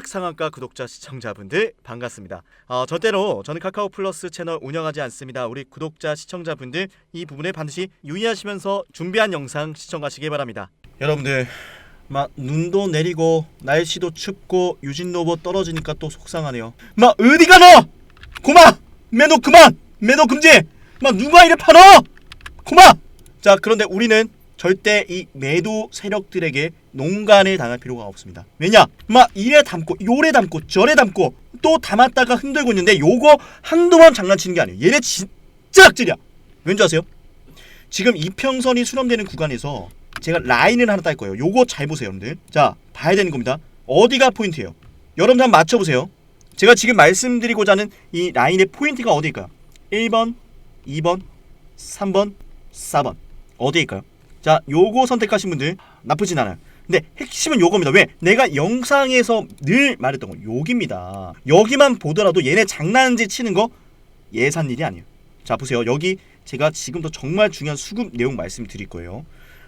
수학 상한가 구독자 시청자분들 반갑습니다. 어, 절대로 저는 카카오 플러스 채널 운영하지 않습니다. 우리 구독자 시청자분들 이 부분에 반드시 유의하시면서 준비한 영상 시청하시기 바랍니다. 여러분들 막 눈도 내리고 날씨도 춥고 유진 로봇 떨어지니까 또 속상하네요. 막 어디가 너? 고마 매도 그만 매도 금지. 막 누가 이래 팔어? 고마. 자 그런데 우리는 절대 이 매도 세력들에게 농간을 당할 필요가 없습니다. 왜냐? 막 이래 담고 요래 담고 저래 담고 또 담았다가 흔들고 있는데 요거 한두 번 장난치는 게 아니에요. 얘네 진짜 악질이야. 왠지 아세요? 지금 이평선이 수렴되는 구간에서 제가 라인을 하나 딸 거예요. 요거 잘 보세요, 여러분들. 자, 봐야 되는 겁니다. 어디가 포인트예요? 여러분들 한번 맞춰보세요. 제가 지금 말씀드리고자 하는 이 라인의 포인트가 어디일까요? 1번, 2번, 3번, 4번. 어디일까요? 자, 요거 선택하신 분들 나쁘진 않아요. 근데 핵심은 요겁니다. 왜? 내가 영상에서 늘 말했던 거 여기입니다. 여기만 보더라도 얘네 장난질 치는 거 예산 일이 아니에요. 자, 보세요. 여기 제가 지금도 정말 중요한 수급 내용 말씀드릴 거예요.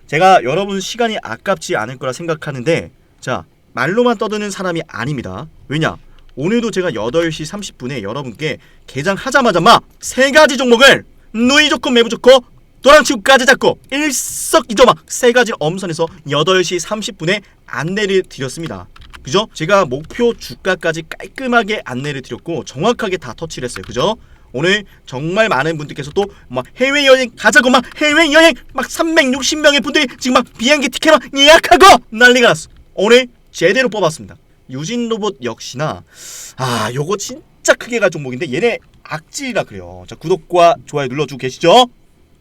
제가 여러분 시간이 아깝지 않을 거라 생각하는데 자, 말로만 떠드는 사람이 아닙니다. 왜냐? 오늘도 제가 8시 30분에 여러분께 개장하자마자 막 세 가지 종목을 누이 좋고 매부 좋고 도랑치고까지 잡고 일석이조막 세 가지 엄선해서 8시 30분에 안내를 드렸습니다. 그죠? 제가 목표 주가까지 깔끔하게 안내를 드렸고 정확하게 다 터치를 했어요. 그죠? 오늘 정말 많은 분들께서 또 막 해외 여행 가자고 막 해외 여행 막 360명의 분들이 지금 막 비행기 티켓 막 예약하고 난리가 났어. 오늘 제대로 뽑았습니다. 유진 로봇 역시나 아 요거 진짜 크게 갈 종목인데 얘네 악질이라 그래요. 자 구독과 좋아요 눌러주고 계시죠?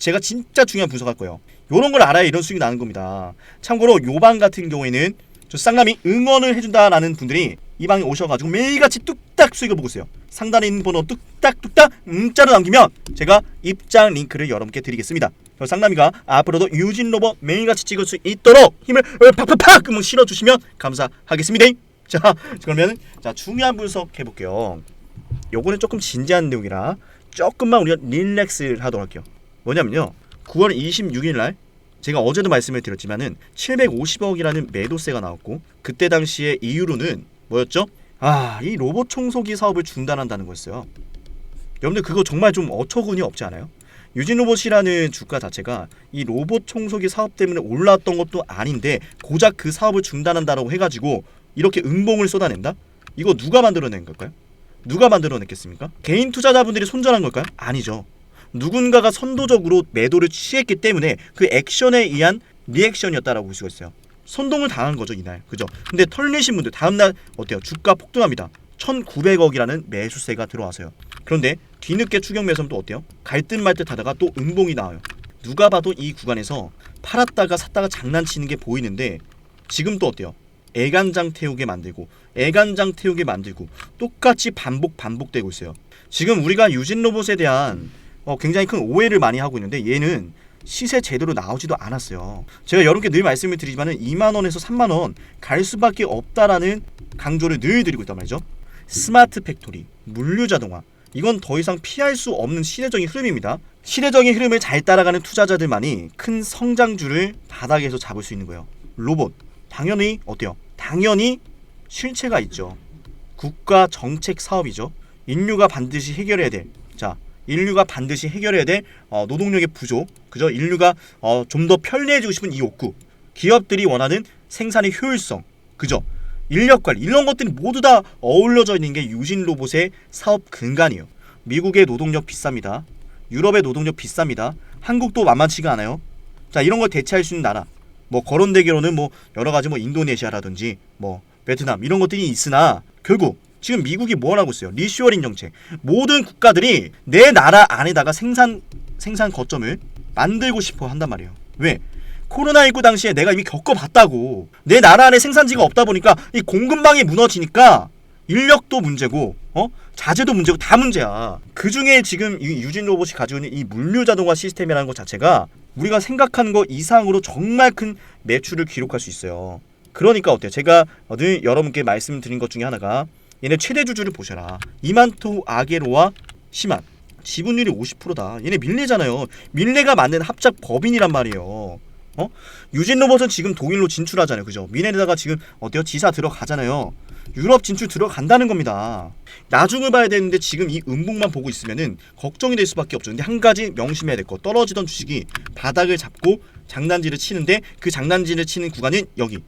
제가 진짜 중요한 분석할 거예요. 요런 걸 알아야 이런 수익이 나는 겁니다. 참고로 요방 같은 경우에는 저 쌍남이 응원을 해준다라는 분들이 이 방에 오셔가지고 매일같이 뚝딱 수익을 보고 있어요. 상단에 있는 번호 뚝딱뚝딱 문자로 남기면 제가 입장 링크를 여러분께 드리겠습니다. 저 쌍남이가 앞으로도 유진 로봇 매일같이 찍을 수 있도록 힘을 팍팍팍 뭐 실어주시면 감사하겠습니다. 자 그러면 자 중요한 분석 해볼게요. 요거는 조금 진지한 내용이라 조금만 우리가 릴렉스를 하도록 할게요. 뭐냐면요. 9월 26일 날 제가 어제도 말씀을 드렸지만은 750억이라는 매도세가 나왔고 그때 당시에 이유로는 뭐였죠? 아, 이 로봇 청소기 사업을 중단한다는 거였어요. 여러분들 그거 정말 좀 어처구니 없지 않아요? 유진 로봇이라는 주가 자체가 이 로봇 청소기 사업 때문에 올랐던 것도 아닌데 고작 그 사업을 중단한다라고 해가지고 이렇게 음봉을 쏟아낸다? 이거 누가 만들어낸 걸까요? 누가 만들어냈겠습니까? 개인 투자자분들이 손절한 걸까요? 아니죠. 누군가가 선도적으로 매도를 취했기 때문에 그 액션에 의한 리액션이었다라고 볼 수가 있어요. 선동을 당한 거죠 이날, 그죠? 근데 털리신 분들 다음날 어때요? 주가 폭등합니다. 1,900억이라는 매수세가 들어와서요. 그런데 뒤늦게 추격 매수하면 또 어때요? 갈듯말듯 하다가 또 음봉이 나와요. 누가 봐도 이 구간에서 팔았다가 샀다가 장난치는 게 보이는데 지금 또 어때요? 애간장 태우게 만들고 애간장 태우게 만들고 똑같이 반복 반복되고 있어요. 지금 우리가 유진 로봇에 대한 어, 굉장히 큰 오해를 많이 하고 있는데 얘는 시세 제대로 나오지도 않았어요. 제가 여러분께 늘 말씀을 드리지만은 2만 원에서 3만 원 갈 수밖에 없다라는 강조를 늘 드리고 있단 말이죠. 스마트 팩토리, 물류 자동화 이건 더 이상 피할 수 없는 시대적인 흐름입니다. 시대적인 흐름을 잘 따라가는 투자자들만이 큰 성장주를 바닥에서 잡을 수 있는 거예요. 로봇 당연히 어때요? 당연히 실체가 있죠. 국가 정책 사업이죠. 인류가 반드시 해결해야 될 자, 인류가 반드시 해결해야 될 어, 노동력의 부족, 그죠? 인류가 어, 좀 더 편리해지고 싶은 이 욕구, 기업들이 원하는 생산의 효율성, 그죠? 인력 관리 이런 것들이 모두 다 어울려져 있는 게 유진 로봇의 사업 근간이에요. 미국의 노동력 비쌉니다. 유럽의 노동력 비쌉니다. 한국도 만만치가 않아요. 자 이런 걸 대체할 수 있는 나라, 뭐 거론되기로는 뭐 여러 가지 뭐 인도네시아라든지 뭐 베트남 이런 것들이 있으나 결국 지금 미국이 뭘 하고 있어요? 리슈어링 정책. 모든 국가들이 내 나라 안에다가 생산 생산 거점을 만들고 싶어 한단 말이에요. 왜? 코로나19 당시에 내가 이미 겪어봤다고. 내 나라 안에 생산지가 없다 보니까 이 공급망이 무너지니까 인력도 문제고, 어? 자재도 문제고 다 문제야. 그 중에 지금 이 유진 로봇이 가지고 있는 이 물류 자동화 시스템이라는 것 자체가 우리가 생각하는 것 이상으로 정말 큰 매출을 기록할 수 있어요. 그러니까 어때요? 제가 늘 여러분께 말씀드린 것 중에 하나가 얘네 최대 주주를 보셔라. 이만토 아게로와 시만 지분율이 50%다. 얘네 밀레잖아요. 밀레가 만든 합작 법인이란 말이에요. 어? 유진 로봇은 지금 독일로 진출하잖아요. 그죠? 미네르다가 지금 어때요? 지사 들어가잖아요. 유럽 진출 들어간다는 겁니다. 나중을 봐야 되는데 지금 이 음봉만 보고 있으면은 걱정이 될 수밖에 없죠. 근데 한 가지 명심해야 될 거. 떨어지던 주식이 바닥을 잡고 장난질을 치는데 그 장난질을 치는 구간은 여기.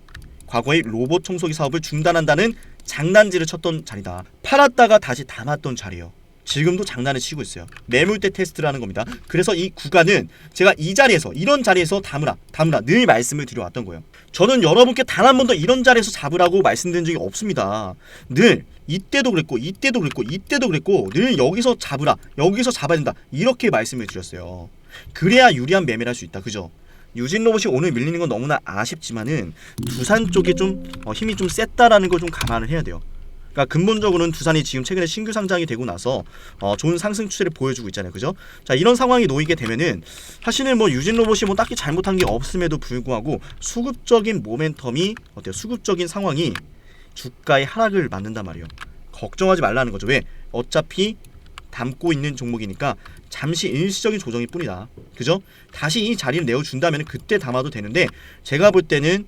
과거에 로봇 청소기 사업을 중단한다는 장난질을 쳤던 자리다. 팔았다가 다시 담았던 자리예요. 지금도 장난을 치고 있어요. 매물대 테스트라는 겁니다. 그래서 이 구간은 제가 이 자리에서 이런 자리에서 담으라, 담으라 늘 말씀을 드려왔던 거예요. 저는 여러분께 단 한 번도 이런 자리에서 잡으라고 말씀드린 적이 없습니다. 늘 이때도 그랬고 이때도 그랬고 이때도 그랬고 늘 여기서 잡으라, 여기서 잡아야 된다 이렇게 말씀을 드렸어요. 그래야 유리한 매매를 할 수 있다. 그죠? 유진 로봇이 오늘 밀리는 건 너무나 아쉽지만은 두산 쪽에 좀 어, 힘이 좀 셌다라는 걸 좀 감안을 해야 돼요. 그러니까 근본적으로는 두산이 지금 최근에 신규 상장이 되고 나서 어, 좋은 상승 추세를 보여주고 있잖아요, 그죠? 자 이런 상황이 놓이게 되면은 사실은 뭐 유진 로봇이 뭐 딱히 잘못한 게 없음에도 불구하고 수급적인 모멘텀이 어때요? 수급적인 상황이 주가의 하락을 만든단 말이에요. 걱정하지 말라는 거죠. 왜? 어차피 담고 있는 종목이니까 잠시 일시적인 조정일 뿐이다. 그죠? 다시 이 자리를 내어준다면 그때 담아도 되는데 제가 볼 때는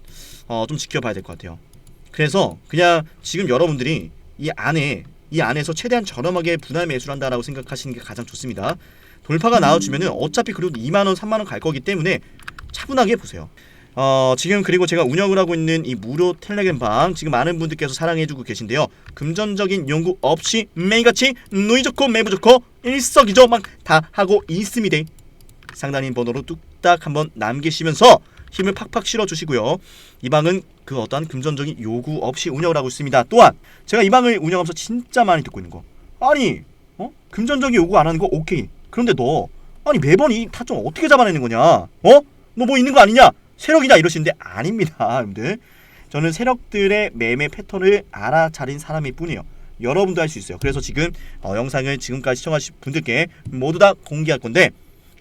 어, 좀 지켜봐야 될 것 같아요. 그래서 그냥 지금 여러분들이 이 안에 이 안에서 최대한 저렴하게 분할 매수를 한다라고 생각하시는 게 가장 좋습니다. 돌파가 나와주면은 어차피 그래도 2만 원, 3만 원 갈 거기 때문에 차분하게 보세요. 어, 지금 그리고 제가 운영을 하고 있는 이 무료 텔레그램 방 지금 많은 분들께서 사랑해주고 계신데요. 금전적인 연구 없이 매일같이 누이 좋고 매부 좋고 일석이조 막 다 하고 있습니다. 상단인 번호로 뚝딱 한번 남기시면서 힘을 팍팍 실어주시고요. 이 방은 그 어떠한 금전적인 요구 없이 운영을 하고 있습니다. 또한 제가 이 방을 운영하면서 진짜 많이 듣고 있는 거. 아니, 어? 금전적인 요구 안 하는 거 오케이. 그런데 너 아니 매번 이 타점 어떻게 잡아내는 거냐? 어? 너 뭐 있는 거 아니냐? 세력이냐 이러시는데 아닙니다, 여러분들. 저는 세력들의 매매 패턴을 알아차린 사람일 뿐이에요. 여러분도 할 수 있어요. 그래서 지금 어, 영상을 지금까지 시청하신 분들께 모두 다 공개할 건데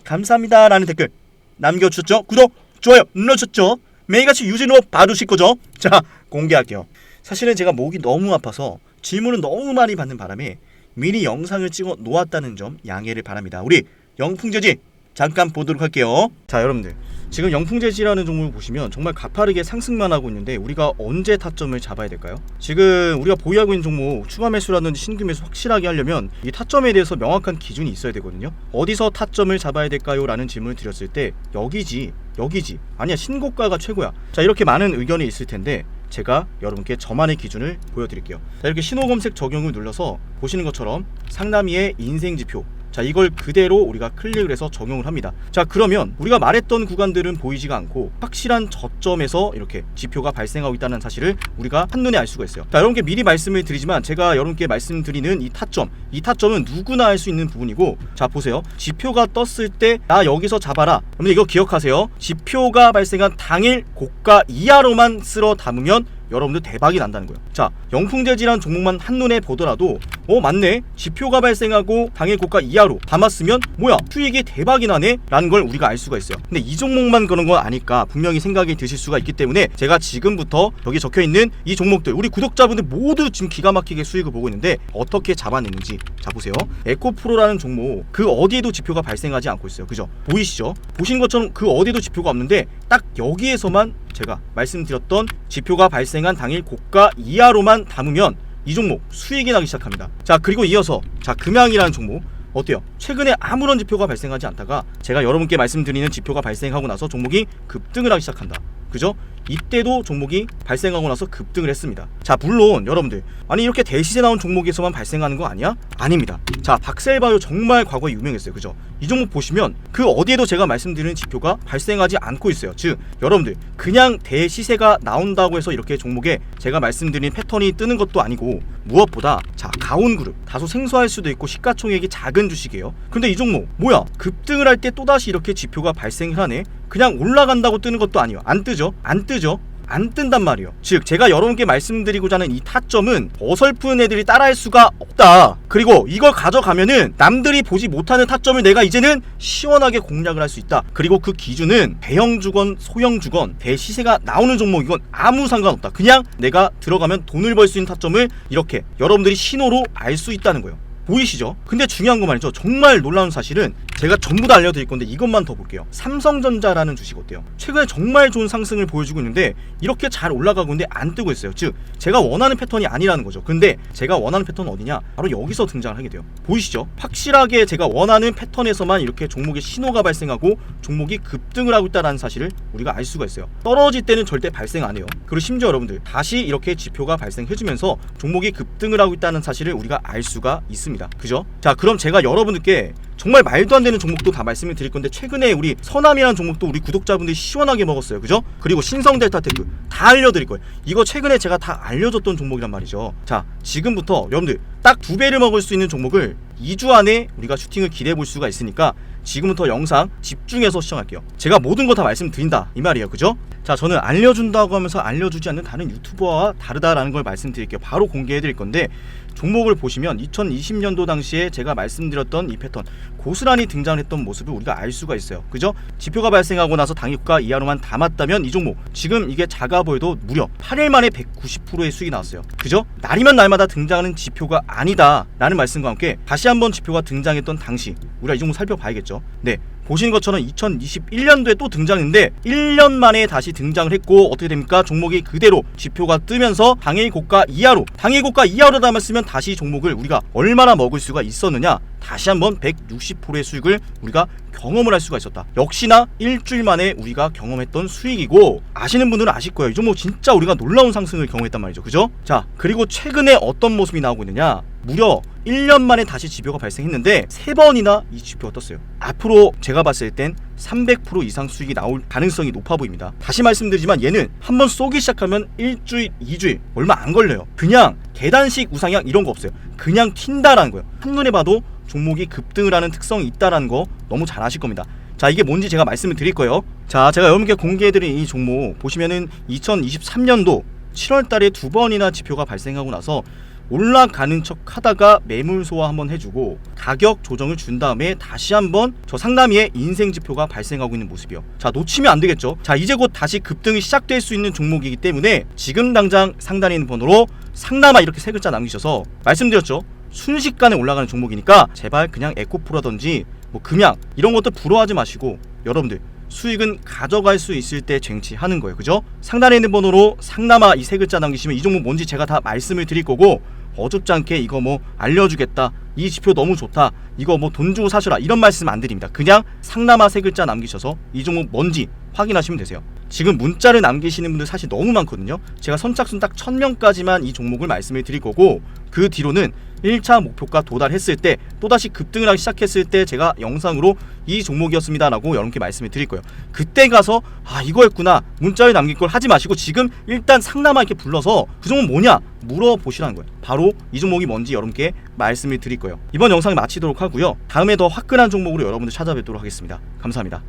감사합니다라는 댓글 남겨주셨죠? 구독, 좋아요 눌러주셨죠? 매일같이 유진으로 봐주실 거죠? 자 공개할게요. 사실은 제가 목이 너무 아파서 질문을 너무 많이 받는 바람에 미리 영상을 찍어 놓았다는 점 양해를 바랍니다. 우리 영풍재지 잠깐 보도록 할게요. 자 여러분들 지금 영풍재지라는 종목을 보시면 정말 가파르게 상승만 하고 있는데 우리가 언제 타점을 잡아야 될까요? 지금 우리가 보유하고 있는 종목 추가 매수라든지 신규 매수 확실하게 하려면 이 타점에 대해서 명확한 기준이 있어야 되거든요. 어디서 타점을 잡아야 될까요? 라는 질문을 드렸을 때 여기지 여기지 아니야 신고가가 최고야. 자 이렇게 많은 의견이 있을 텐데 제가 여러분께 저만의 기준을 보여드릴게요. 자, 이렇게 신호 검색 적용을 눌러서 보시는 것처럼 상남이의 인생 지표. 자, 이걸 그대로 우리가 클릭을 해서 적용을 합니다. 자, 그러면 우리가 말했던 구간들은 보이지가 않고 확실한 저점에서 이렇게 지표가 발생하고 있다는 사실을 우리가 한눈에 알 수가 있어요. 자, 여러분께 미리 말씀을 드리지만 제가 여러분께 말씀드리는 이 타점, 이 타점은 누구나 알 수 있는 부분이고 자, 보세요. 지표가 떴을 때 나 여기서 잡아라. 여러분들 이거 기억하세요. 지표가 발생한 당일 고가 이하로만 쓸어 담으면 여러분들 대박이 난다는 거예요. 자, 영풍재지란 종목만 한눈에 보더라도 어 맞네. 지표가 발생하고 당일 고가 이하로 담았으면 뭐야? 수익이 대박이 나네? 라는 걸 우리가 알 수가 있어요. 근데 이 종목만 그런 건 아닐까 분명히 생각이 드실 수가 있기 때문에 제가 지금부터 여기 적혀 있는 이 종목들 우리 구독자분들 모두 지금 기가 막히게 수익을 보고 있는데 어떻게 잡아냈는지 자 보세요. 에코프로라는 종목 그 어디에도 지표가 발생하지 않고 있어요. 그죠? 보이시죠? 보신 것처럼 그 어디에도 지표가 없는데 딱 여기에서만 제가 말씀드렸던 지표가 발생한 당일 고가 이하로만 담으면 이 종목 수익이 나기 시작합니다. 자 그리고 이어서 자 금양이라는 종목 어때요? 최근에 아무런 지표가 발생하지 않다가 제가 여러분께 말씀드리는 지표가 발생하고 나서 종목이 급등을 하기 시작한다. 그죠? 이때도 종목이 발생하고 나서 급등을 했습니다. 자, 물론 여러분들 아니 이렇게 대시세 나온 종목에서만 발생하는 거 아니야? 아닙니다. 자, 박셀바이오 정말 과거에 유명했어요. 그죠? 이 종목 보시면 그 어디에도 제가 말씀드리는 지표가 발생하지 않고 있어요. 즉, 여러분들 그냥 대시세가 나온다고 해서 이렇게 종목에 제가 말씀드린 패턴이 뜨는 것도 아니고 무엇보다 자, 가온그룹 다소 생소할 수도 있고 시가총액이 작은 주식이에요. 근데 이 종목 뭐야? 급등을 할 때 또다시 이렇게 지표가 발생을 하네. 그냥 올라간다고 뜨는 것도 아니에요. 안 뜨죠? 안 뜨죠? 안 뜬단 말이에요. 즉 제가 여러분께 말씀드리고자 하는 이 타점은 어설픈 애들이 따라할 수가 없다. 그리고 이걸 가져가면은 남들이 보지 못하는 타점을 내가 이제는 시원하게 공략을 할 수 있다. 그리고 그 기준은 대형 주건, 소형 주건, 대시세가 나오는 종목 이건 아무 상관없다. 그냥 내가 들어가면 돈을 벌 수 있는 타점을 이렇게 여러분들이 신호로 알 수 있다는 거예요. 보이시죠? 근데 중요한 거 말이죠. 정말 놀라운 사실은 제가 전부 다 알려드릴 건데 이것만 더 볼게요. 삼성전자라는 주식 어때요? 최근에 정말 좋은 상승을 보여주고 있는데 이렇게 잘 올라가고 있는데 안 뜨고 있어요. 즉 제가 원하는 패턴이 아니라는 거죠. 근데 제가 원하는 패턴은 어디냐? 바로 여기서 등장을 하게 돼요. 보이시죠? 확실하게 제가 원하는 패턴에서만 이렇게 종목의 신호가 발생하고 종목이 급등을 하고 있다는 사실을 우리가 알 수가 있어요. 떨어질 때는 절대 발생 안 해요. 그리고 심지어 여러분들 다시 이렇게 지표가 발생해주면서 종목이 급등을 하고 있다는 사실을 우리가 알 수가 있습니다. 그죠? 자, 그럼 제가 여러분들께 정말 말도 안 되는 종목도 다 말씀을 드릴 건데 최근에 우리 서남이라는 종목도 우리 구독자분들이 시원하게 먹었어요. 그죠? 그리고 신성 델타 테크 다 알려드릴 거예요. 이거 최근에 제가 다 알려줬던 종목이란 말이죠. 자, 지금부터 여러분들 딱 두 배를 먹을 수 있는 종목을 2주 안에 우리가 슈팅을 기대해 볼 수가 있으니까 지금부터 영상 집중해서 시청할게요. 제가 모든 거 다 말씀드린다 이 말이에요. 그죠? 자, 저는 알려준다고 하면서 알려주지 않는 다른 유튜버와 다르다라는 걸 말씀드릴게요. 바로 공개해 드릴 건데 종목을 보시면 2020년도 당시에 제가 말씀드렸던 이 패턴 고스란히 등장했던 모습을 우리가 알 수가 있어요. 그죠? 지표가 발생하고 나서 당일가 이하로만 담았다면 이 종목 지금 이게 작아 보여도 무려 8일 만에 190%의 수익이 나왔어요. 그죠? 날이면 날마다 등장하는 지표가 아니다라는 말씀과 함께 다시 한번 지표가 등장했던 당시 우리가 이 종목 살펴봐야겠죠. 네. 보시는 것처럼 2021년도에 또 등장했는데 1년 만에 다시 등장을 했고 어떻게 됩니까? 종목이 그대로 지표가 뜨면서 당일 고가 이하로 당일 고가 이하로 담았으면 다시 종목을 우리가 얼마나 먹을 수가 있었느냐? 다시 한번 160%의 수익을 우리가 경험을 할 수가 있었다. 역시나 일주일 만에 우리가 경험했던 수익이고 아시는 분들은 아실 거예요. 이 종목 진짜 우리가 놀라운 상승을 경험했단 말이죠. 그죠? 자, 그리고 최근에 어떤 모습이 나오고 있느냐? 무려 1년 만에 다시 지표가 발생했는데 세 번이나 이 지표가 떴어요. 앞으로 제가 봤을 땐 300% 이상 수익이 나올 가능성이 높아 보입니다. 다시 말씀드리지만 얘는 한번 쏘기 시작하면 일주일, 이주일 얼마 안 걸려요. 그냥 계단식 우상향 이런 거 없어요. 그냥 튄다라는 거예요. 한눈에 봐도 종목이 급등을 하는 특성이 있다라는 거 너무 잘 아실 겁니다. 자 이게 뭔지 제가 말씀을 드릴 거예요. 자 제가 여러분께 공개해드린 이 종목 보시면은 2023년도 7월 달에 두 번이나 지표가 발생하고 나서 올라가는 척 하다가 매물 소화 한번 해주고 가격 조정을 준 다음에 다시 한번 저 상담위의 인생 지표가 발생하고 있는 모습이요. 자 놓치면 안 되겠죠. 자 이제 곧 다시 급등이 시작될 수 있는 종목이기 때문에 지금 당장 상단에 있는 번호로 상담아 이렇게 세 글자 남기셔서 말씀드렸죠. 순식간에 올라가는 종목이니까 제발 그냥 에코프라든지 뭐 금양 이런 것도 부러워하지 마시고 여러분들 수익은 가져갈 수 있을 때 쟁취하는 거예요. 그죠? 상단에 있는 번호로 상남아 이 세 글자 남기시면 이 종목 뭔지 제가 다 말씀을 드릴 거고 어줍지 않게 이거 뭐 알려주겠다. 이 지표 너무 좋다. 이거 뭐 돈 주고 사셔라. 이런 말씀 안 드립니다. 그냥 상남아 세 글자 남기셔서 이 종목 뭔지 확인하시면 되세요. 지금 문자를 남기시는 분들 사실 너무 많거든요. 제가 선착순 딱 1000명까지만 이 종목을 말씀을 드릴 거고 그 뒤로는 1차 목표가 도달했을 때 또다시 급등을 하기 시작했을 때 제가 영상으로 이 종목이었습니다 라고 여러분께 말씀을 드릴 거예요. 그때 가서 아 이거였구나 문자를 남길 걸 하지 마시고 지금 일단 상남아 이렇게 불러서 그 종목 뭐냐 물어보시라는 거예요. 바로 이 종목이 뭔지 여러분께 말씀을 드릴 거예요. 이번 영상 마치도록 하고요. 다음에 더 화끈한 종목으로 여러분들 찾아뵙도록 하겠습니다. 감사합니다.